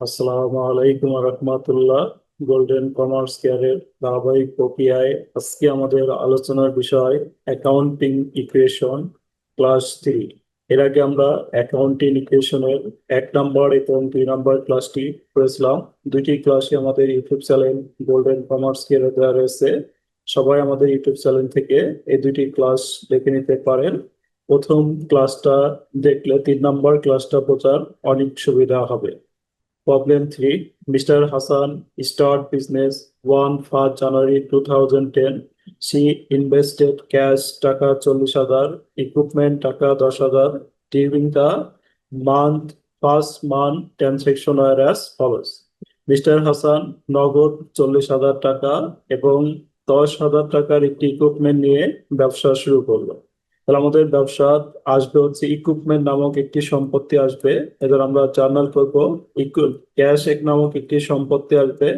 আসসালামু আলাইকুম রহমতুল্লাহ। Golden commerce কেয়ারের ধারাবাহিক প্রক্রিয়ায় আজকে আমাদের আলোচনার বিষয় অ্যাকাউন্টিং ইকুয়েশন ক্লাস থ্রি এর আগে আমরা অ্যাকাউন্টিং ইকুয়েশনের এক নম্বর এবং দুই নম্বর ক্লাসটি করেছিলাম। দুইটি ক্লাসই আমাদের ইউটিউব চ্যানেল গোল্ডেন কমার্স কেয়ারে দেওয়া রয়েছে। সবাই আমাদের ইউটিউব চ্যানেল থেকে এই দুইটি ক্লাস দেখে নিতে পারেন। প্রথম ক্লাসটা দেখলে তিন নম্বর ক্লাসটা বোঝার অনেক সুবিধা হবে। Problem 3 Mr. Hassan start business 1 1st January 2010 she invested cash চল্লিশ হাজার equipment টাকা দশ হাজার during the month first month transaction were as follows mister Hasan নগদ চল্লিশ হাজার টাকা এবং দশ হাজার টাকার একটি ইকুইপমেন্ট নিয়ে ব্যবসা শুরু করল তাহলে আমাদের ব্যবসা আসবে হচ্ছে ইকুইপমেন্ট নামক একটি সম্পত্তি আসবে। এদের আমরা জার্নাল করব। ক্যাশ এক নামক একটি সম্পত্তি আসবে।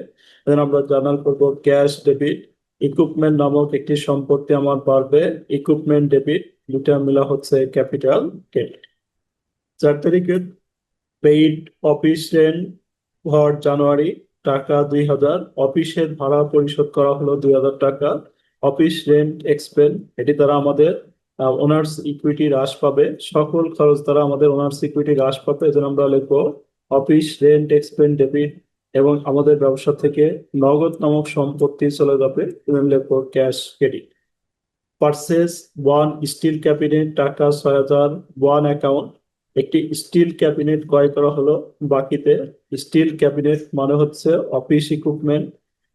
এদের আমরা জার্নাল করব ক্যাশ ডেবিট ইকুইপমেন্ট নামক একটি সম্পত্তি আমার বাড়বে। ইকুইপমেন্ট ডেবিট দুটা মিলা হচ্ছে ক্যাপিটাল ক্রেডিট চার তারিখে paid office rent for January, টাকা দুই হাজার। অফিসের ভাড়া পরিশোধ করা হলো দুই হাজার টাকা। অফিস রেন্ট এক্সপেন্স এটি দ্বারা আমাদের ওনার্স ইকুইটি হ্রাস পাবে। সকল খরচ দ্বারা আমাদের ওনার্স ইকুইটি হ্রাস পাবে। এজন্য আমরা লিখব অফিস রেন্ট এক্সপেন্স ডেবিট এবং আমাদের ব্যবসা থেকে নগদ নামক সম্পত্তি চলে যাবে। লিখব cash credit purchase one steel cabinet টাকা ছয় হাজার ওয়ান অ্যাকাউন্ট একটি স্টিল ক্যাবিনেট ক্রয় করা হলো। বাকিতে স্টিল ক্যাবিনেট মানে হচ্ছে অফিস ইকুইপমেন্ট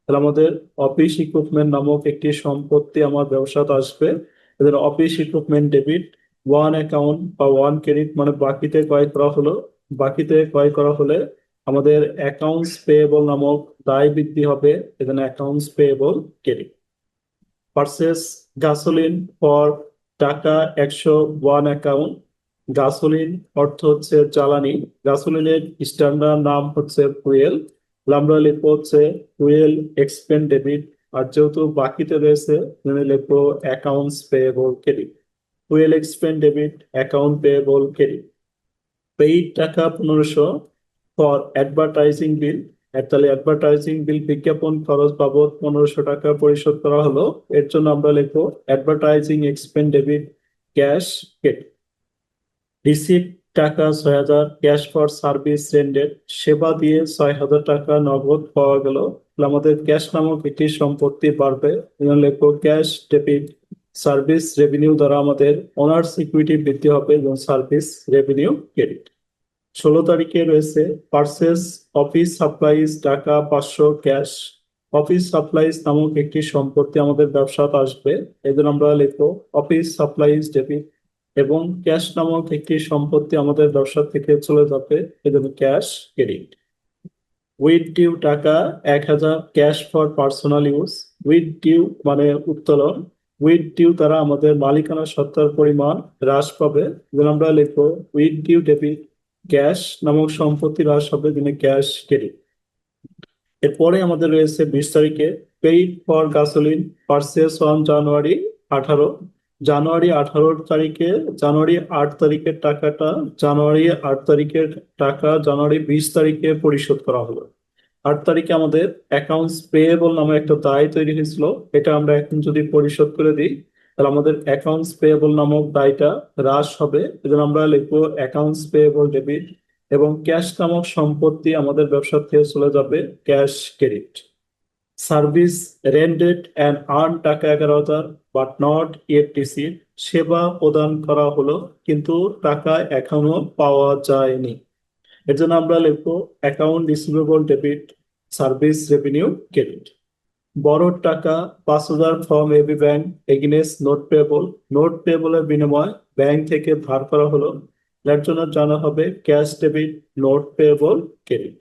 তাহলে আমাদের অফিস ইকুইপমেন্ট নামক একটি সম্পত্তি আমার ব্যবসাতে আসবে। এদের office equipment debit one account বা ওয়ান ক্রেডিট মানে বাকিতে ক্রয় করা হলো, বাকিতে ক্রয় করা হলে আমাদের অ্যাকাউন্টস পেয়েবল নামক দায় বৃদ্ধি হবে এখানে accounts payable credit purchase gasoline for টাকা একশো ওয়ান অ্যাকাউন্ট গাসোলিন অর্থ হচ্ছে জ্বালানি গাসোলিনের স্ট্যান্ডার্ড নাম হচ্ছে ফুয়েল আমরা লিখব হচ্ছে ফুয়েল এক্সপেন্ড ডেবিট আর যেহেতু বাকিতে রয়েছে লিখব accounts payable credit fuel expend debit account payable credit paid টাকা পনেরোশো ফর অ্যাডভার্টাইজিং বিল তাহলে অ্যাডভার্টাইজিং বিল বিজ্ঞাপন খরচ বাবদ পনেরোশো টাকা পরিশোধ করা হলো। এর জন্য আমরা লিখব advertising expend debit cash credit receipt টাকা ছয় হাজার ক্যাশ ফর সার্ভিস রেন্ডেড, সেবা দিয়ে ছয় হাজার টাকা নগদ পাওয়া গেল। আমাদের ক্যাশ নামক একটি সম্পত্তি বাড়বে। লিখব ক্যাশ, ডেবিট, সার্ভিস রেভিনিউ দ্বারা আমাদের অনার্স ইকুইটি বৃদ্ধি হবে এবং সার্ভিস রেভিনিউ ক্রেডিট। ষোলো তারিখে রয়েছে পার্সেস অফিস সাপ্লাইজ টাকা পাঁচশো ক্যাশ। অফিস সাপ্লাইজ নামক একটি সম্পত্তি আমাদের ব্যবসাতে আসবে। এদের আমরা লিখব অফিস সাপ্লাইজ ডেবিট এবং ক্যাশ নামক একটি সম্পত্তি আমাদের ব্যবসা থেকে চলে যাবে এজন্য ক্যাশ ক্রেডিট উইথ ডিউ টাকা এক হাজার cash for personal use withdrew মানে উত্তোলন উইথ ডিউ দ্বারা আমাদের মালিকানা সত্তার পরিমাণ হ্রাস পাবে। যেন আমরা লিখব উইথ ডিউ ডেবিট ক্যাশ নামক সম্পত্তি হ্রাস হবে যিনি ক্যাশ ক্রেডিট এরপরে আমাদের রয়েছে বিশ তারিখে paid for gasoline purchase one January আঠারো। জানুয়ারি আঠারো তারিখে, জানুয়ারি আট তারিখের টাকাটা, জানুয়ারি আট তারিখের টাকা জানুয়ারি বিশ তারিখে পরিশোধ করা হলো। আট তারিখে আমাদের অ্যাকাউন্টস পেয়েবল নামে একটা দায় তৈরি হয়েছিল, এটা আমরা এখন যদি পরিশোধ করে দিই, তাহলে আমাদের অ্যাকাউন্টস পেয়েবল নামক দায়টা হ্রাস হবে। এজন্য আমরা লিখব অ্যাকাউন্টস পেয়েবল ডেবিট এবং ক্যাশ নামক সম্পত্তি আমাদের ব্যবসা থেকে চলে যাবে cash credit service rendered and earn টাকা এগারো হাজার বাট নট ইএফটিসি সেবা প্রদান করা হলো, কিন্তু টাকা এখনও পাওয়া যায়নি। এর জন্য আমরা লিখব account receivable debit service revenue credit বড় টাকা পাঁচ হাজার from AB bank against note payable note পেবলের বিনিময় ব্যাংক থেকে ধার করা হলো। এর জন্য জানা হবে cash debit note payable credit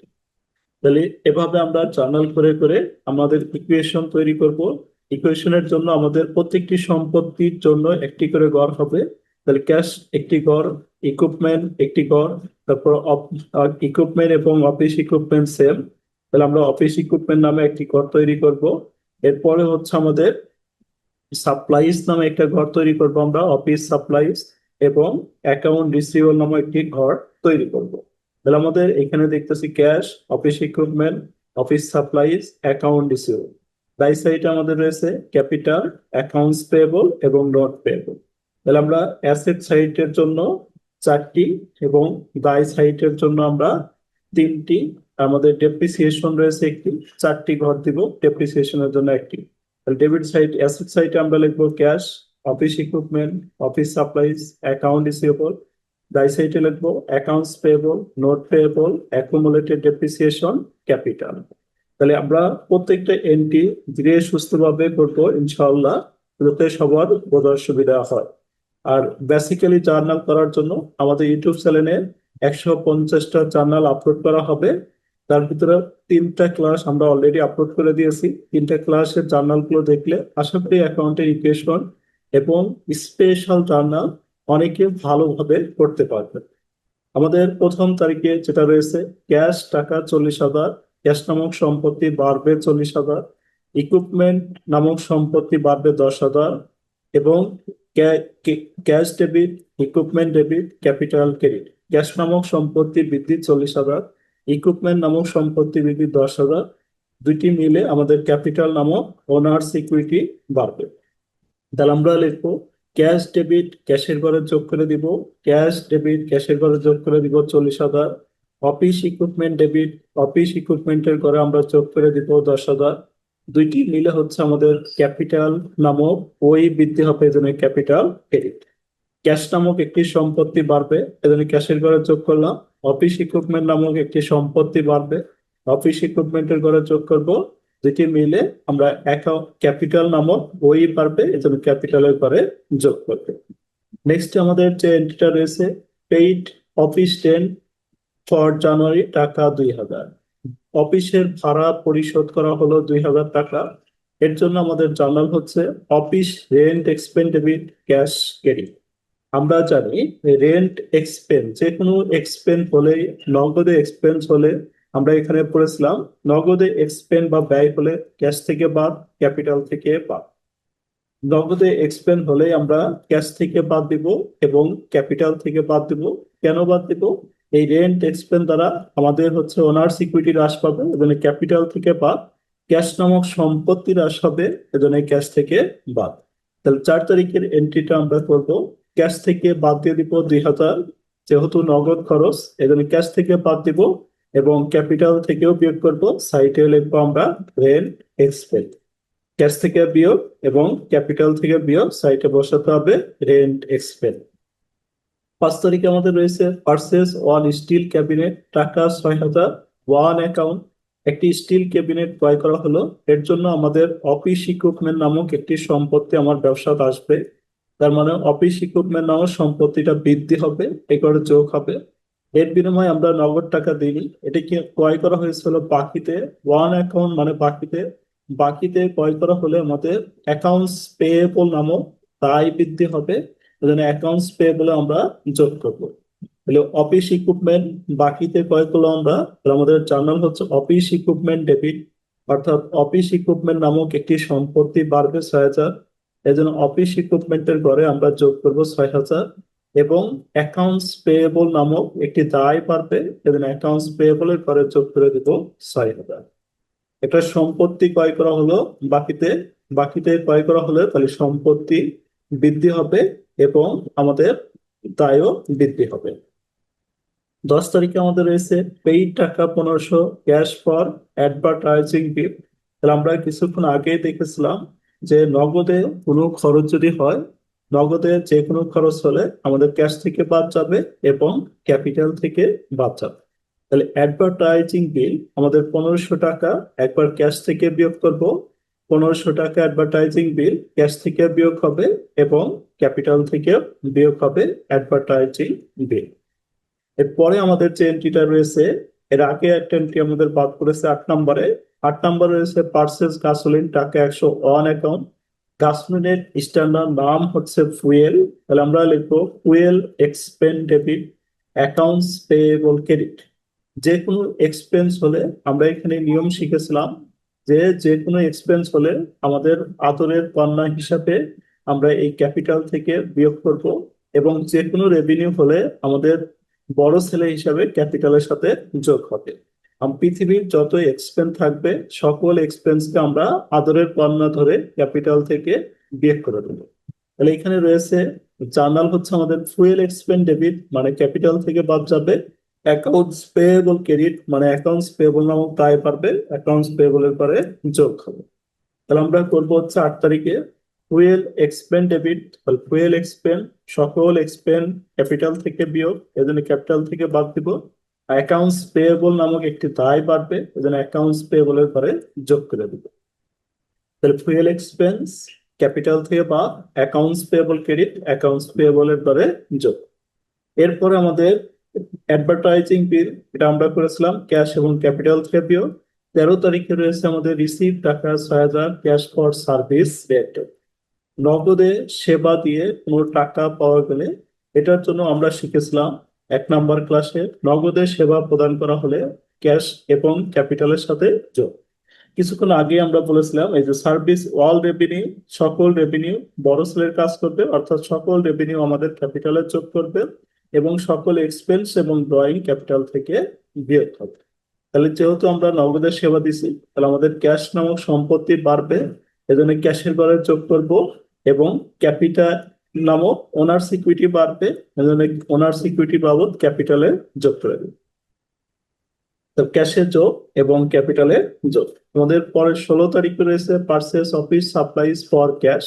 তাহলে এভাবে আমরা জার্নাল করে করে আমাদের ইকুয়েশন তৈরি করব। ইকুয়েশনের জন্য আমাদের প্রত্যেকটি সম্পত্তির জন্য একটি করে গড় হবে। তাহলে ক্যাশ একটি গড় ইকুইপমেন্ট একটি গড় তারপর ইকুইপমেন্ট এবং অফিস ইকুইপমেন্ট সেল তাহলে আমরা অফিস ইকুইপমেন্ট নামে একটি ঘর তৈরি করব। এরপরে হচ্ছে আমাদের সাপ্লাইজ নামে একটা ঘর তৈরি করব আমরা অফিস সাপ্লাইজ এবং অ্যাকাউন্ট রিসিভেবল নামে একটি ঘর তৈরি করব। তাহলে আমাদের এখানে দেখতেছি cash, office equipment office supplies account receivable দাই সাইডে আমাদের রয়েছে ক্যাপিটাল অ্যাকাউন্টস পেয়েবল এবং নট পেয়েবল তাহলে আমরা অ্যাসেট সাইডের জন্য চারটি এবং দায় সাইডের জন্য আমরা তিনটি। আমাদের ডেপ্রিসিয়েশন রয়েছে একটি, চারটি ঘর দিব ডেপ্রিসিয়েশনের জন্য একটি। তাহলে ডেবিট সাইড অ্যাসেট সাইডে আমরা লিখব cash office equipment office supplies account receivable দায় সাইডে লিখব accounts payable note payable accumulated depreciation capital তাহলে আমরা প্রত্যেকটা এন্ট্রি ধীরে সুস্থভাবে করব, ইনশাআল্লাহ, যাতে সবার বোঝার সুবিধা হয়। আর বেসিক্যালি জার্নাল করার জন্য আমাদের ইউটিউব চ্যানেলে একশো পঞ্চাশটা জার্নাল আপলোড করা হবে। তার ভিতরে তিনটা ক্লাস আমরা অলরেডি আপলোড করে দিয়েছি। তিনটা ক্লাসের জার্নালগুলো দেখলে আশা করি অ্যাকাউন্টের ইকুয়েশন এবং স্পেশাল জার্নাল অনেকে ভালোভাবে করতে পারবে। আমাদের প্রথম তারিখে যেটা রয়েছে, ক্যাশ টাকা চল্লিশ হাজার, ক্যাশ নামক সম্পত্তি বাড়বে চল্লিশ হাজার, ইকুইপমেন্ট নামক সম্পত্তি বাড়বে দশ হাজার, এবং cash debit, equipment debit, capital credit. Cash নামক সম্পত্তি বৃদ্ধি চল্লিশ হাজার, ইকুইপমেন্ট নামক সম্পত্তি বৃদ্ধি দশ হাজার, দুইটি মিলে আমাদের ক্যাপিটাল নামক ওনার সিকিউরিটি বাড়বে। তাহলে আমরা লিখব ক্যাশ ডেবিট ক্যাশের ঘরে যোগ করে দিব। ক্যাশ ডেবিট ক্যাশের ঘরে যোগ করে দিব চল্লিশ হাজার। অফিস ইকুইপমেন্ট ডেবিট অফিস ইকুইপমেন্টের ঘরে আমরা যোগ করে দিব দশ হাজার। দুইটি মিলে হচ্ছে আমাদের ক্যাপিটাল নামক ওই বৃদ্ধি হবে এজন্য ক্যাপিটাল ক্রেডিট। ক্যাশ নামক একটি সম্পত্তি বাড়বে, এজন্য ক্যাশের ঘরে যোগ করলাম। অফিস ইকুইপমেন্ট নামক একটি সম্পত্তি বাড়বে, অফিস ইকুইপমেন্টের ঘরে যোগ করব। দুটি মিলে আমরা ক্যাপিটাল নামক ওই বাড়বে এজন্য ক্যাপিটালের ঘরে যোগ করবে নেক্সট আমাদের যে এন্ট্রিটা রয়েছে paid office rent for January টাকা দুই হাজার। অফিসের ভাড়া পরিশোধ করা হলো দুই হাজার টাকা। এর জন্য আমাদের জার্নাল হচ্ছে office rent expense debit cash credit আমরা জানি রেন্ট এক্সপেন্স যে কোনো এক্সপেন্স হলে নগদে এক্সপেন্স হলে আমরা এখানে পড়েছিলাম, নগদে এক্সপেন্স বা ব্যয় হলে ক্যাশ থেকে বাদ ক্যাপিটাল থেকে বাদ নগদে এক্সপেন্স হলে আমরা ক্যাশ থেকে বাদ দিব এবং ক্যাপিটাল থেকে বাদ দিব। কেন বাদ দিব? এই রেন্ট এক্সপেন্স দ্বারা আমাদের হচ্ছে ওনার সিকিউরিটি হ্রাস পাবে এজন্য ক্যাপিটাল থেকে বাদ ক্যাশ নামক সম্পত্তি হ্রাস হবে, এজন্য ক্যাশ থেকে বাদ। তাহলে চার তারিখের এন্ট্রিটা আমরা করব। ক্যাশ থেকে বাদ দিয়ে দিব দুই হাজার, যেহেতু নগদ খরচ, এজন্য ক্যাশ থেকে বাদ দিব। এবং ক্যাপিটাল থেকেও বিয়োগ করব সাইটে লিখব আমরা রেন্ট এক্সপেন্স ক্যাশ থেকে বিয়োগ এবং ক্যাপিটাল থেকে বিয়োগ সাইটে বসাতে হবে রেন্ট এক্সপেন্স পাঁচ তারিখে আমাদের রয়েছে পার্সেস ওয়ান স্টিল ক্যাবিনেট টাকা ছয় হাজার ওয়ান অ্যাকাউন্ট একটি স্টিল ক্যাবিনেট ক্রয় করা হলো। এর জন্য আমাদের অফিস ইকুইপমেন্ট নামক একটি সম্পত্তি আমার ব্যবসাতে আসবে। তার মানে অফিস ইকুইপমেন্ট নামক সম্পত্তিটা বৃদ্ধি হবে এগুলো যোগ হবে। এর বিনিময়ে আমরা নগদ টাকা দিই এটা কি ক্রয় করা হয়েছিল বাকিতে ওয়ান অ্যাকাউন্ট মানে বাকিতে বাকিতে ক্রয় করা হলে আমাদের অ্যাকাউন্টস পেয়েবল নামক দায় বৃদ্ধি হবে। এজন্য অ্যাকাউন্টস পেয়েবল আমরা যোগ করব। তাহলে অফিস ইকুইপমেন্ট বাকিতে ক্রয় করল আমরা আমাদের জার্নাল হচ্ছে অফিস ইকুইপমেন্ট ডেবিট অর্থাৎ অফিস ইকুইপমেন্ট নামক একটি সম্পত্তি বাড়বে ছয় হাজার। এজন্য অফিস ইকুইপমেন্টের ঘরে আমরা যোগ করব ছয় হাজার। এবং অ্যাকাউন্টস পেয়েবল নামক একটি দায় বাড়বে এজন্য অ্যাকাউন্টস পেয়েবলের ঘরে যোগ করে দেব ছয় হাজার। একটা সম্পত্তি ক্রয় করা হলো, বাকিতে বাকিতে ক্রয় করা হলে তাহলে সম্পত্তি বৃদ্ধি হবে এবং আমাদের দায়ও বৃদ্ধি হবে। দশ তারিখে আমাদের রয়েছে পেইড টাকা পনেরোশো ক্যাশ ফর অ্যাডভার্টাইজিং বিল তাহলে আমরা কিছুক্ষণ আগেই দেখেছিলাম যে নগদে কোনো খরচ যদি হয় নগদে যে কোনো খরচ হলে আমাদের ক্যাশ থেকে বাদ যাবে এবং ক্যাপিটাল থেকে বাদ যাবে। তাহলে অ্যাডভার্টাইজিং বিল আমাদের পনেরোশো টাকা একবার ক্যাশ থেকে বিয়োগ করব। পনেরোশো টাকা অ্যাডভার্টাইজিং বিল ক্যাশ থেকে বিয়োগ হবে এবং ক্যাপিটাল থেকে বিয়োগ হবে অ্যাডভার্টাইজিং বিল এরপরে আমাদের যে এন্ট্রিটা রয়েছে, এর আগে একটা এন্ট্রি আমাদের বাদ করেছে আট নম্বরে। আট নম্বরে রয়েছে পার্সেস গাসোলিন টাকা একশো ওয়ান অ্যাকাউন্ট গাসোলিনের স্ট্যান্ডার্ড নাম হচ্ছে ফুয়েল তাহলে আমরা লিখব fuel expense debit accounts payable credit যে কোনো এক্সপেন্স হলে আমরা এখানে নিয়ম শিখেছিলাম যে যে কোনো এক্সপেন্স হলে আমাদের আতরের কন্যা হিসাবে আমরা এই ক্যাপিটাল থেকে বিয়োগ করব এবং যে কোনো রেভিনিউ হলে আমাদের বড় ছেলে হিসাবে ক্যাপিটালের সাথে যোগ হবে। পৃথিবীর যত এক্সপেন্স থাকবে, সকল এক্সপেন্সকে আমরা আদরের পান্না ধরে ক্যাপিটাল থেকে বিয়োগ করে দেবো। তাহলে এখানে রয়েছে, জার্নাল হচ্ছে আমাদের ফুয়েল এক্সপেন্স ডেবিট মানে ক্যাপিটাল থেকে বাদ যাবে। অ্যাকাউন্টস পেয়েবল ক্রেডিট মানে অ্যাকাউন্টস পেয়েবল নামক দায় পারবে অ্যাকাউন্টস পেয়েবলের পরে যোগ হবে। তাহলে আমরা করব হচ্ছে আট তারিখে fuel expense debit fuel expense সকল এক্সপেন্স ক্যাপিটাল থেকে বিয়োগ, এজন্য ক্যাপিটাল থেকে বাদ দিব। অ্যাকাউন্টস পেয়েবল নামক একটি দায় বাড়বে, এজন্য অ্যাকাউন্টস পেয়েবলের পরে যোগ করে দেবে। তাহলে ফুয়েল এক্সপেন্স ক্যাপিটাল থেকে বা অ্যাকাউন্টস পেয়েবল ক্রেডিট অ্যাকাউন্টস পেয়েবলের পরে যোগ। এরপরে আমাদের অ্যাডভার্টাইজিং বিল এটা আমরা করেছিলাম ক্যাশ এবং ক্যাপিটাল বিয়োগ। তেরো তারিখে রয়েছে আমাদের রিসিভ টাকা ছয় হাজার ক্যাশ ফর সার্ভিস রেট নগদে সেবা দিয়ে কোনো টাকা পাওয়া গেলে এটার জন্য আমরা শিখেছিলাম এক নাম্বার ক্লাসে নগদে সেবা প্রদান করা হলে ক্যাশ এবং ক্যাপিটালের সাথে যোগ। কিছুক্ষণ আগে আমরা বলেছিলাম, এই যে সার্ভিস অল রেভিনিউ, সকল রেভিনিউ বড় সেলের কাজ করবে, অর্থাৎ সকল রেভিনিউ আমাদের ক্যাপিটালের যোগ করবে এবং সকল এক্সপেন্স এবং ড্রয়িং ক্যাপিটাল থেকে বিয়োগ হবে। তাহলে যেহেতু আমরা নগদে সেবা দিছি তাহলে আমাদের ক্যাশ নামক সম্পত্তি বাড়বে, এজন্য ক্যাশের ঘরে যোগ করব এবং ক্যাপিটাল নামক ওনার সিকিউরিটি বাড়বে ওনার সিকিউরিটি বাবদ ক্যাপিটালে যোগ করে দেবে। তো ক্যাশে যোগ এবং ক্যাপিটালে যোগ। আমাদের পরের ষোলো তারিখে রয়েছে purchase office supplies for cash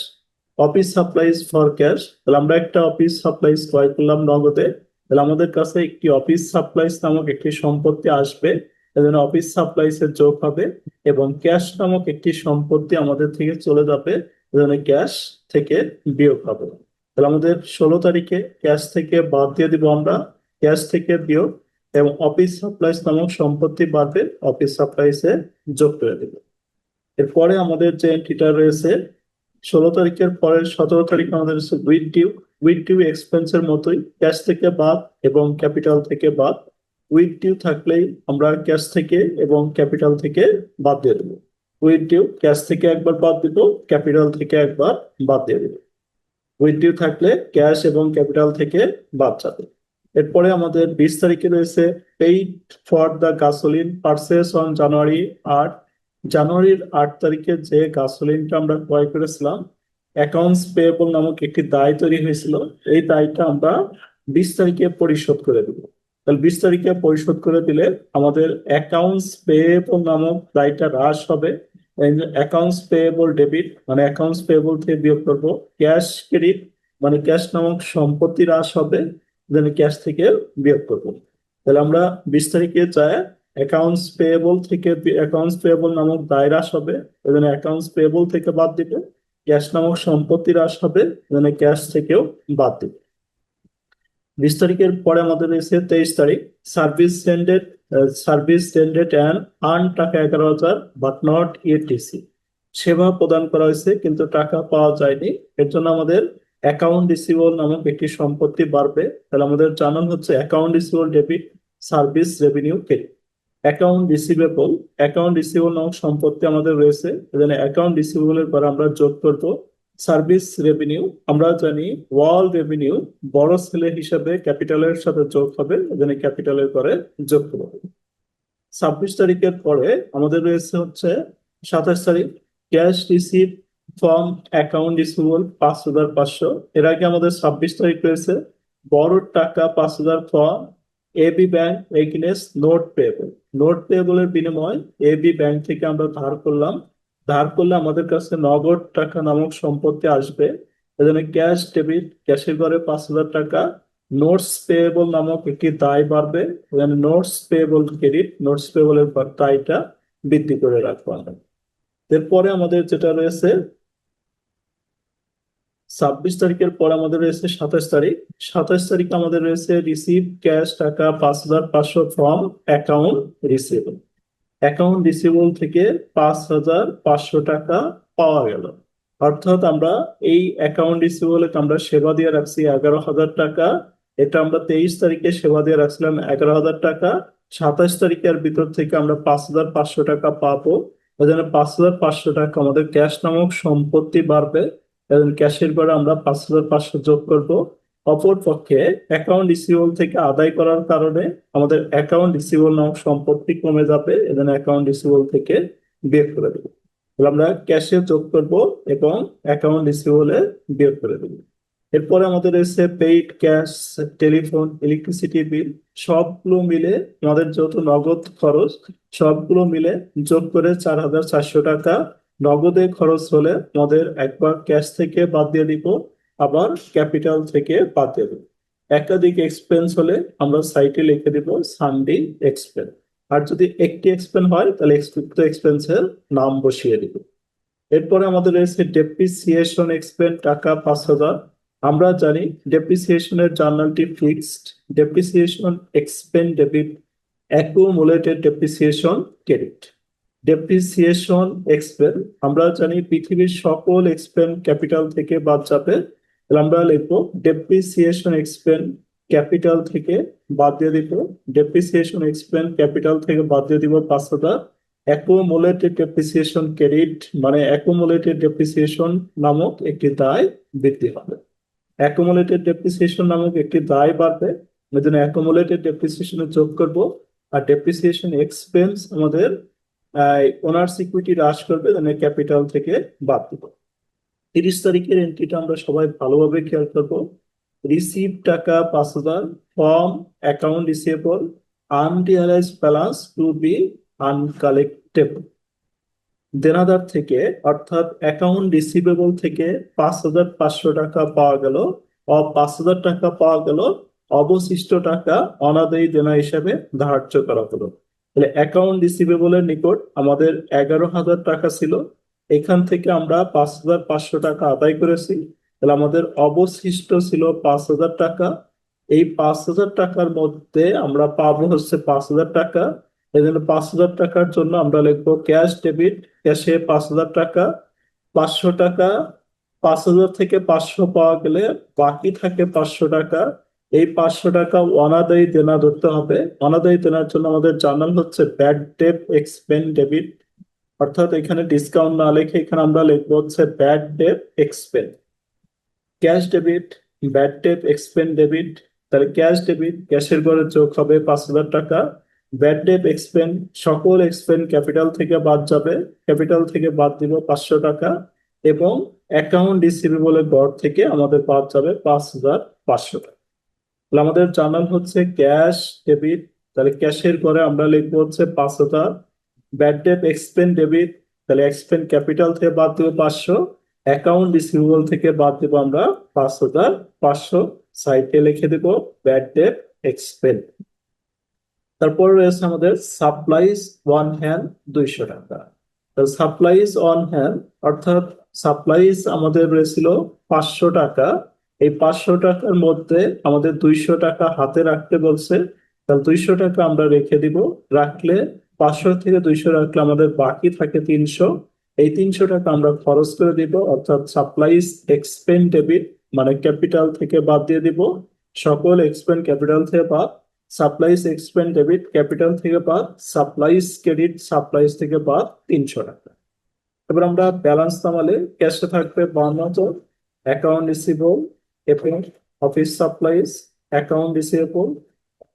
office supplies for cash তাহলে আমরা একটা অফিস সাপ্লাইজ ক্রয় করলাম নগদে। তাহলে আমাদের কাছে একটি অফিস সাপ্লাইজ নামক একটি সম্পত্তি আসবে, এজন্য অফিস সাপ্লাইজ এর যোগ হবে এবং ক্যাশ নামক একটি সম্পত্তি আমাদের থেকে চলে যাবে, এজন্য ক্যাশ থেকে বিয়োগ হবে। তাহলে আমাদের ষোলো তারিখে ক্যাশ থেকে বাদ দিয়ে দিব আমরা। ক্যাশ থেকে বিয়োগ এবং অফিস সাপ্লাইজ নামক সম্পত্তি বাদে অফিস সাপ্লাইসে যোগ করে দেব। এরপরে আমাদের যে এন্ট্রিটা রয়েছে, ষোলো তারিখের পরে সতেরো তারিখ আমাদের উইথ ডিউ উইথ ডিউ এক্সপেন্সের মতোই ক্যাশ থেকে বাদ এবং ক্যাপিটাল থেকে বাদ। উইথ ডিউ থাকলেই আমরা ক্যাশ থেকে এবং ক্যাপিটাল থেকে বাদ দিয়ে দেবো। উইথ ডিউ ক্যাশ থেকে একবার বাদ দিব ক্যাপিটাল থেকে একবার বাদ দিয়ে দেবো। উইথ ডিউ থাকলে ক্যাশ এবং ক্যাপিটাল থেকে বাদ যাবে। এরপরে আমাদের বিশ তারিখে রয়েছে paid for the gasoline purchase on January eight. জানুয়ারির আট তারিখে যে গাসোলিনটা আমরা ক্রয় করেছিলাম অ্যাকাউন্টস পেয়েবল নামক একটি দায় তৈরি হয়েছিল, এই দায়টা আমরা বিশ তারিখে পরিশোধ করে দেব। তাহলে বিশ তারিখে পরিশোধ করে দিলে আমাদের অ্যাকাউন্টস পেয়েবল নামক দায়টা হ্রাস হবে। অ্যাকাউন্টস পেয়েবল ডেবিট মানে অ্যাকাউন্টস পেয়েবল থেকে বিয়োগ করব ক্যাশ ক্রেডিট মানে ক্যাশ নামক সম্পত্তি হ্রাস হবে দেন ক্যাশ থেকে বিয়োগ করব। তাহলে আমরা বিশ তারিখে চাই অ্যাকাউন্টস পেয়েবল থেকে অ্যাকাউন্টস পেয়েবল নামক দায় হ্রাস হবে এজন্য অ্যাকাউন্টস পেয়েবল থেকে বাদ দিবে ক্যাশ নামক সম্পত্তি হ্রাস হবে এজন্য ক্যাশ থেকেও বাদ দিবে। বিশ তারিখের পরে আমাদের রয়েছে তেইশ তারিখ service standard service standard and earn টাকা এগারো হাজার বাট নট ইএটিসি সেবা প্রদান করা হয়েছে, কিন্তু টাকা পাওয়া যায়নি। এর জন্য আমাদের অ্যাকাউন্ট রিসিভেবল নামক একটি সম্পত্তি বাড়বে। তাহলে আমাদের জানান হচ্ছে account receivable debit service revenue credit account receivable account receivable নামক সম্পত্তি আমাদের রয়েছে। এখানে অ্যাকাউন্ট রিসিভেবলের পর আমরা যোগ করব। সার্ভিস রেভিনিউ, আমরা জানি ওয়ার্ল্ড রেভিনিউ বড় ছেলে হিসাবে ক্যাপিটালের সাথে যোগ হবে এখানে ক্যাপিটালের পরে যোগ করব ছাব্বিশ তারিখের পরে আমাদের রয়েছে হচ্ছে সাতাশ তারিখ, cash receive from account receivable পাঁচ হাজার পাঁচশো। এর আগে আমাদের ছাব্বিশ তারিখ রয়েছে, বড় টাকা পাঁচ হাজার from AB bank against note payable. Note পেয়েবলের বিনিময় এবি ব্যাংক থেকে আমরা ধার করলাম ধার করলে আমাদের কাছে নগদ টাকা নামক সম্পত্তি আসবে। এজন্য ক্যাশ ডেবিট, ক্যাশের ঘরে পাঁচ হাজার টাকা, নোটস পেয়েবল নামক একটি দায় বাড়বে। এখানে নোটস পেয়েবল ক্রেডিট, নোটস পেয়েবলের দায়টা বৃদ্ধি করে রাখব এরপরে আমাদের যেটা রয়েছে, ছাব্বিশ তারিখের পর আমাদের রয়েছে সাতাশ তারিখ। সাতাশ তারিখ আমাদের রয়েছে রিসিভ ক্যাশ টাকা, পাঁচ হাজার পাঁচশো from account receivable account receivable থেকে পাঁচ হাজার পাঁচশো টাকা পাওয়া গেল। অর্থাৎ আমরা এই অ্যাকাউন্ট রিসিভেবলে আমরা সেবা দিয়ে রাখছি এগারো হাজার টাকা। এটা আমরা তেইশ তারিখে সেবা দিয়ে রাখছিলাম এগারো হাজার টাকা। সাতাশ তারিখের ভিতর থেকে আমরা পাঁচ হাজার পাঁচশো টাকা পাবো। ওই জন্য পাঁচ হাজার পাঁচশো টাকা আমাদের ক্যাশ নামক সম্পত্তি বাড়বে। এবং ক্যাশের পরে আমরা পাঁচ হাজার পাঁচশো যোগ করব। অপর পক্ষে অ্যাকাউন্ট রিসিভেবল থেকে আদায় করার কারণে আমাদের অ্যাকাউন্ট রিসিভেবল নামক সম্পত্তি কমে যাবে, এজন্য অ্যাকাউন্ট রিসিভেবল থেকে বের করে দেবো। আমরা ক্যাশে যোগ করব এবং অ্যাকাউন্ট রিসিভেবলে বের করে দেবো। এরপরে আমাদের এসে paid cash telephone electricity bill সবগুলো মিলে আমাদের যত নগদ খরচ, সবগুলো মিলে যোগ করে চার হাজার চারশো টাকা নগদে খরচ হলে আমাদের একবার ক্যাশ থেকে বাদ দিয়ে দিব। আবার ক্যাপিটাল থেকে বাদ দেবো একাধিক এক্সপেন্স হলে আমরা সাইটে লিখে দিব সানডে এক্সপেন্স আর যদি একটি এক্সপেন্স হয়, তাহলে উক্ত এক্সপেন্সের নাম বসিয়ে দিব। এরপরে আমাদের রয়েছে ডেপ্রিসিয়েশন এক্সপেন্স টাকা পাঁচ হাজার। আমরা জানি ডেপ্রিসিয়েশনের জার্নালটি fixed depreciation expense debit accumulated depreciation credit depreciation expense আমরা জানি পৃথিবীর সকল এক্সপেন্স ক্যাপিটাল থেকে বাদ যাবে তাহলে আমরা লিখব ডেপ্রিসিয়েশন এক্সপেন্স ক্যাপিটাল থেকে বাদ দিয়ে দিব। ডেপ্রিসিয়েশন এক্সপেন্স ক্যাপিটাল থেকে বাদ দিয়ে দিব পাঁচ হাজার অ্যাকুমুলেটেড ডেপ্রিসিয়েশন ক্রেডিট মানে অ্যাকুমুলেটেড ডেপ্রিসিয়েশন নামক একটি দায় বৃদ্ধি হবে অ্যাকুমুলেটেড ডেপ্রিসিয়েশন নামক একটি দায় বাড়বে। এই জন্য অ্যাকুমুলেটেড ডেপ্রিসিয়েশনে যোগ করব। আর ডেপ্রিসিয়েশন এক্সপেন্স আমাদের ওনার সিকিউরিটি হ্রাস করবে ক্যাপিটাল থেকে বাদ দিব। তিরিশ তারিখের এন্ট্রিটা আমরা সবাই ভালোভাবে খেয়াল করব রিসিভ টাকা পাঁচ হাজার from account receivable unrealized balance to be uncollectible দেনাদার থেকে, অর্থাৎ অ্যাকাউন্ট রিসিভেবল থেকে পাঁচ হাজার পাঁচশো টাকা পাওয়া গেল। পাঁচ হাজার টাকা পাওয়া গেল, অবশিষ্ট টাকা অনাদায়ী দেনা হিসাবে ধার্য করা হলো। তাহলে অ্যাকাউন্ট রিসিভেবলের নিকট আমাদের এগারো হাজার টাকা ছিল। এখান থেকে আমরা পাঁচ হাজার পাঁচশো টাকা আদায় করেছি। তাহলে আমাদের অবশিষ্ট ছিল পাঁচ হাজার টাকা। এই পাঁচ হাজার টাকার মধ্যে আমরা পাবো হচ্ছে পাঁচ হাজার টাকা। এই জন্য পাঁচ হাজার টাকার জন্য আমরা লিখব ক্যাশ ডেবিট। ক্যাশে পাঁচ হাজার টাকা। পাঁচশো টাকা। পাঁচ হাজার থেকে পাঁচশো পাওয়া গেলে বাকি থাকে পাঁচশো টাকা। এই পাঁচশো টাকা অনাদায়ী দেনা ধরতে হবে। অনাদায়ী দেনার জন্য আমাদের জার্নাল হচ্ছে ব্যাড ডেপ এক্সপেন ডেবিট। অর্থাৎ এখানে ডিসকাউন্ট না লিখে এখানে আমরা লিখব হচ্ছে bad debt expense cash debit bad debt expense debit তাহলে ক্যাশ ডেবিট ক্যাশের ঘরে যোগ হবে পাঁচ হাজার টাকা। ব্যাড ডেপ এক্সপেন সকল এক্সপেন ক্যাপিটাল থেকে বাদ যাবে। ক্যাপিটাল থেকে বাদ দিব পাঁচশো টাকা এবং অ্যাকাউন্ট রিসিভেবলের গড় থেকে আমাদের বাদ যাবে পাঁচ হাজার পাঁচশো টাকা। তাহলে আমাদের জার্নাল হচ্ছে ক্যাশ ডেবিট তাহলে ক্যাশের ঘরে আমরা লিখব হচ্ছে পাঁচ হাজার ব্যাড ডেপ এক্সপেন ডেবিট তাহলে এক্সপেন ক্যাপিটাল থেকে বাদ দিব পাঁচশো অ্যাকাউন্ট রিসিভেবল থেকে বাদ দিব আমরা পাঁচ হাজার পাঁচশো সাইটে লিখে দিব ব্যাড ডেপ এক্সপেন তারপর রয়েছে আমাদের সাপ্লাইজ ওয়ান হ্যান্ড দুইশো টাকা। সাপ্লাইজ অন হ্যান্ড অর্থাৎ সাপ্লাইজ আমাদের রয়েছিল পাঁচশো টাকা। এই পাঁচশো টাকার মধ্যে আমাদের দুইশো টাকা হাতে রাখতে বলছে, তাহলে দুইশো টাকা আমরা রেখে দিব। রাখলে পাঁচশো থেকে দুইশো রাখলে আমাদের বাকি থাকে তিনশো। এই তিনশো টাকা আমরা খরচ করে দিব, অর্থাৎ সাপ্লাইজ এক্সপেন ডেবিট মানে ক্যাপিটাল থেকে বাদ দিয়ে দিব। সকল এক্সপেন ক্যাপিটাল থেকে বাদ সাপ্লাইজ এক্সপেন ডেবিট ক্যাপিটাল থেকে বাদ সাপ্লাইজ ক্রেডিট সাপ্লাইজ থেকে বাদ তিনশো টাকা। এবার আমরা ব্যালেন্স নামালে ক্যাশে থাকবে বান্ন অ্যাকাউন্ট রিসিভেবল এবং office supplies account receivable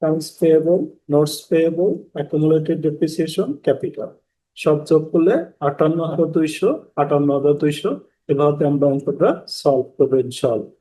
accounts payable notes payable accumulated depreciation capital সব যোগ করলে আটান্ন হাজার দুইশো, আটান্ন হাজার দুইশো, এভাবে আমরা অঙ্কটা সলভ করব ইনশাল্লাহ